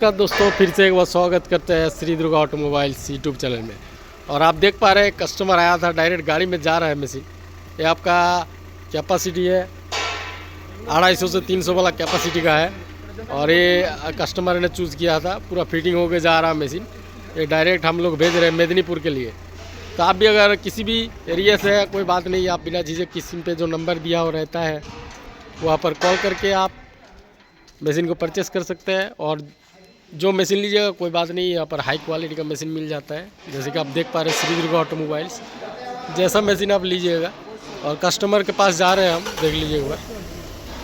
नमस्कार दोस्तों, फिर से एक बार स्वागत करते हैं Shri Durga automobiles YouTube channel में। और आप देख पा रहे हैं कस्टमर आया था डायरेक्ट गाड़ी में जा रहा है मशीन ये आपका कैपेसिटी है, अढ़ाई सौ से तीन सौ वाला कैपेसिटी का है। और ये कस्टमर ने चूज़ किया था, पूरा फिटिंग होके जा रहा है मशीन ये डायरेक्ट हम लोग भेज रहे हैं मेदिनीपुर के लिए। तो आप भी अगर किसी भी एरिया से है, कोई बात नहीं, आप बिना झिझक किसी पे जो नंबर दिया हो रहता है, वहाँ पर कॉल करके आप मशीन को परचेस कर सकते हैं। और जो मशीन लीजिएगा कोई बात नहीं यहाँ पर हाई क्वालिटी का मशीन मिल जाता है जैसे कि आप देख पा रहे हैं श्री दुर्गा ऑटोमोबाइल्स जैसा मशीन आप लीजिएगा और कस्टमर के पास जा रहे हैं हम देख लीजिए एक बार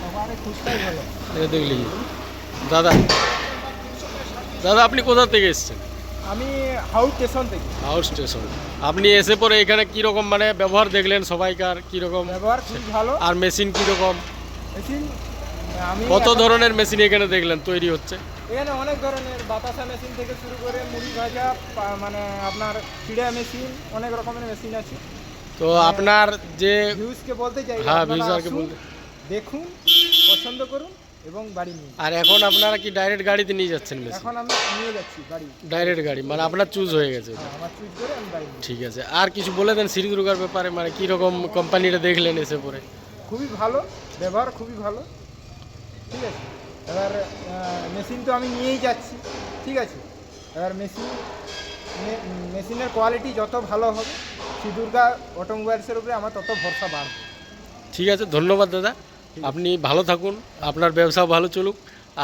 আমার খুচটাই ভালো ये देख लीजिए দাদা দাদা আপনি কোথা থেকে এসেছেন আমি হাউস স্টেশন থেকে হাউস স্টেশন আপনি এসে পরে এখানে কীরকম মানে ব্যবহার দেখলেন সবাইকার কীরকম ব্যবহার খুব ভালো আর মেশিন কীরকম মেশিন আমি কত ধরনের মেশিন এখানে দেখলেন তৈরি হচ্ছে? এখানে অনেক ধরনের বাতাসা মেশিন থেকে শুরু করে মুড়ি ভাজা মানে আপনার চিড়া মেশিন অনেক রকমের মেশিন আছে। তো আপনার যে ভিউজকে বলতে চাই হ্যাঁ, ভিউজারকে বলতে- দেখুন পছন্দ করুন এবং বাড়ি নিন আর এখন আপনারা কি ডাইরেক্ট গাড়িতে নিয়ে যাচ্ছেন মেশিন এখন আমি নিয়ে যাচ্ছি বাড়ি। ডাইরেক্ট গাড়ি মানে আপনার চুজ হয়ে গেছে হ্যাঁ, আমার চুজ করে আমি বাড়ি নিই ঠিক আছে আর কিছু বলে দেন শ্রী দুর্গার ব্যাপারে মানে কীরকম কোম্পানিটা দেখলেন এসে পরে খুবই ভালো ব্যবহার খুবই ভালো। ঠিক আছে? এবার মেশিন তো আমি নিয়েই যাচ্ছি ঠিক আছে? এবার মেশিন মেশিনের কোয়ালিটি যত ভালো হবে শ্রী দুর্গা অটোমোবাইলসের উপরে আমার তত ভরসা বাড়বে। ঠিক আছে ধন্যবাদ দাদা। আপনি ভালো থাকুন আপনার ব্যবসা ভালো চলুক।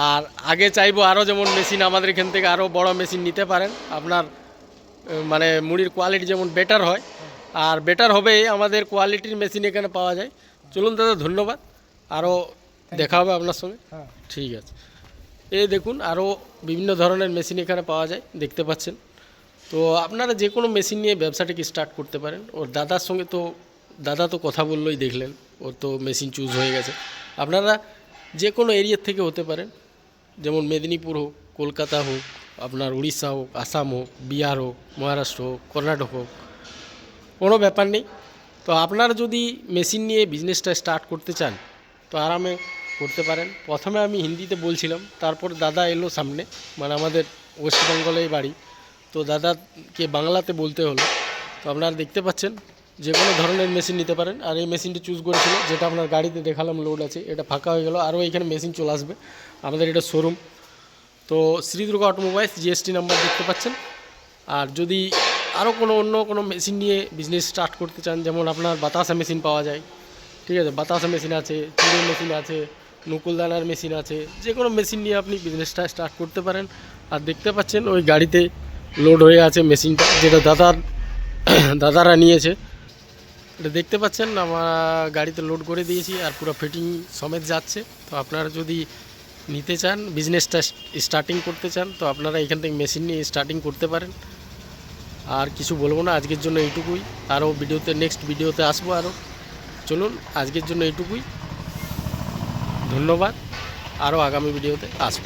আর আগে চাইব আরও যেমন মেশিন আমাদের এখান থেকে আরও বড় মেশিন নিতে পারেন। আপনার মানে মুড়ির কোয়ালিটি যেমন বেটার হয়। আর বেটার হবে আমাদের কোয়ালিটির মেশিন এখানে পাওয়া যায়। চলুন দাদা ধন্যবাদ। আরও দেখা হবে আপনার সঙ্গে? হ্যাঁ। ঠিক আছে। এই দেখুন আরও বিভিন্ন ধরনের মেশিন এখানে পাওয়া যায় দেখতে পাচ্ছেন। তো আপনারা যে কোনো মেশিন নিয়ে ব্যবসাটাকে স্টার্ট করতে পারেন। ওর দাদার সঙ্গে তো দাদা তো কথা বললোই দেখলেন ওর তো মেশিন চুজ হয়ে গেছে। আপনারা যে কোনো এরিয়ার থেকে হতে পারেন। যেমন মেদিনীপুর হোক কলকাতা হোক আপনার উড়িষ্যা হোক আসাম হোক বিহার হোক মহারাষ্ট্র হোক কর্ণাটক হোক কোনো ব্যাপার নেই। তো আপনারা যদি মেশিন নিয়ে বিজনেসটা স্টার্ট করতে চান তো আরামে করতে পারেন। প্রথমে আমি হিন্দিতে বলছিলাম, তারপর দাদা এলো সামনে মানে আমাদের ওয়েস্ট বেঙ্গলেই বাড়ি। তো দাদাকে বাংলাতে বলতে হলো। তো আপনারা দেখতে পাচ্ছেন, যে কোনো ধরনের মেশিন নিতে পারেন। আর এই মেশিনটি চুজ করেছিল, যেটা আপনার গাড়িতে দেখালাম লোড আছে, এটা ফাঁকা হয়ে গেল। আরও এখানে মেশিন চলে আসবে। আমাদের এটা শোরুম তো Shri Durga automobiles GST number দেখতে পাচ্ছেন। আর যদি আরও কোনো অন্য কোনো মেশিন নিয়ে বিজনেস স্টার্ট করতে চান, যেমন আপনার বাতাসা মেশিন পাওয়া যায়, ঠিক আছে? বাতাসা মেশিন আছে চুড়ি মেশিন আছে নকুলদানার মেশিন আছে। যে কোনো মেশিন নিয়ে আপনি বিজনেসটা স্টার্ট করতে পারেন। আর দেখতে পাচ্ছেন, ওই গাড়িতে লোড হয়ে আছে মেশিনটা, যেটা দাদার, দাদারা নিয়েছে। এটা দেখতে পাচ্ছেন, আমার গাড়িতে লোড করে দিয়েছি আর পুরো ফিটিং সমেত যাচ্ছে। তো আপনারা যদি নিতে চান বিজনেসটা স্টার্টিং করতে চান, তো আপনারা এখান থেকে মেশিন নিয়ে স্টার্টিং করতে পারেন। আর কিছু বলব না, আজকের জন্য এইটুকুই। আরও ভিডিওতে নেক্সট ভিডিওতে আসব আরও। চলুন, আজকের জন্য এইটুকুই। ধন্যবাদ। আরও আগামী ভিডিওতে আসব।